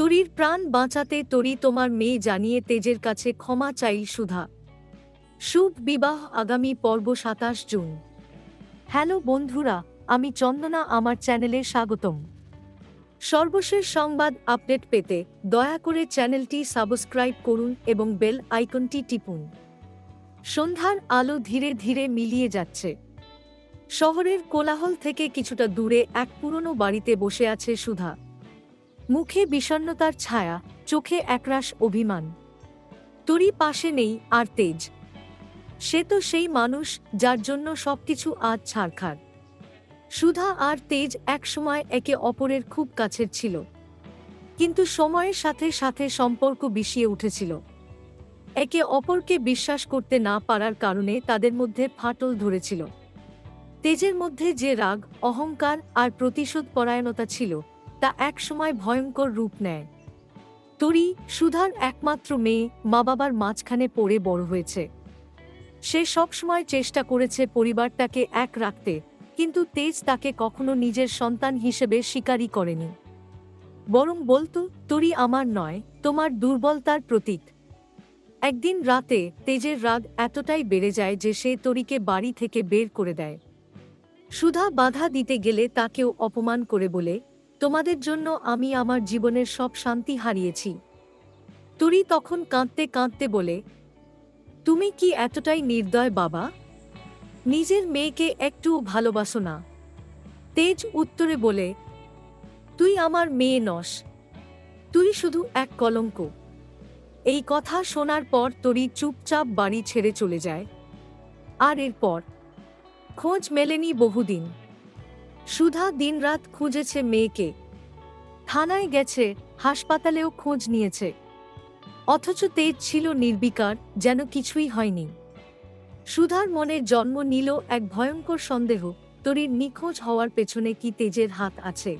তরির প্রাণ বাঁচাতে তরি তোমার মেয়ে জানিয়ে তেজের কাছে ক্ষমা চাই সুধা। শুভ বিবাহ আগামী পর্ব সাতাশ জুন। হ্যালো বন্ধুরা, আমি চন্দনা, আমার চ্যানেলে স্বাগতম। সর্বশেষ সংবাদ আপডেট পেতে দয়া করে চ্যানেলটি সাবস্ক্রাইব করুন এবং বেল আইকনটি টিপুন। সন্ধ্যার আলো ধীরে ধীরে মিলিয়ে যাচ্ছে। শহরের কোলাহল থেকে কিছুটা দূরে এক পুরনো বাড়িতে বসে আছে সুধা। মুখে বিষণ্ণতার ছায়া, চোখে একরাশ অভিমান। তরি পাশে নেই আর তেজ। সে তো সেই মানুষ যার জন্য সবকিছু আজ ছাড়খাড় সুধা আর তেজ একসময় একে অপরের খুব কাছের ছিল। কিন্তু সময়ের সাথে সাথে সম্পর্ক বিষিয়ে উঠেছিল। একে অপরকে বিশ্বাস করতে না পারার কারণে তাদের মধ্যে ফাটল ধরেছিল। তেজের মধ্যে যে রাগ, অহংকার আর প্রতিশোধ পরায়ণতা ছিল তা একসময় ভয়ঙ্কর রূপ নেয়। তরি, সুধার একমাত্র মেয়ে মা বাবার মাঝখানে পড়ে বড় হয়েছে। সে সবসময় চেষ্টা করেছে পরিবারটাকে এক রাখতে, কিন্তু তেজ তাকে কখনো নিজের সন্তান হিসেবে স্বীকারই করেনি। বরং বলতো, তরি আমার নয়, তোমার দুর্বলতার প্রতীক। একদিন রাতে তেজের রাগ এতটাই বেড়ে যায় যে সে তরিকে বাড়ি থেকে বের করে দেয়। সুধা বাধা দিতে গেলে তাকেও অপমান করে বলে তোমাদের জন্য আমি আমার জীবনের সব শান্তি হারিয়েছি। তুরি তখন কাঁদতে কাঁদতে বলে, তুমি কি এতটাই নির্দয় বাবা? নিজের মেয়েকে একটু ভালোবাসো না। তেজ উত্তরে বলে, তুই আমার মেয়ে নস। তুই শুধু এক কলঙ্ক। এই কথা শোনার পর তরি চুপচাপ বাড়ি ছেড়ে চলে যায়। আর এরপর, খোঁজ মেলেনি বহুদিন। সুধা দিনরাত খুঁজেছে মেয়েকে। থানায় গেছে, হাসপাতালেও খোঁজ নিয়েছে। অথচ তেজ ছিল নির্বিকার, যেন কিছুই হয়নি। সুধার মনে জন্ম নিল এক ভয়ঙ্কর সন্দেহ তরির নিখোঁজ হওয়ার পেছনে কি তেজের হাত আছে।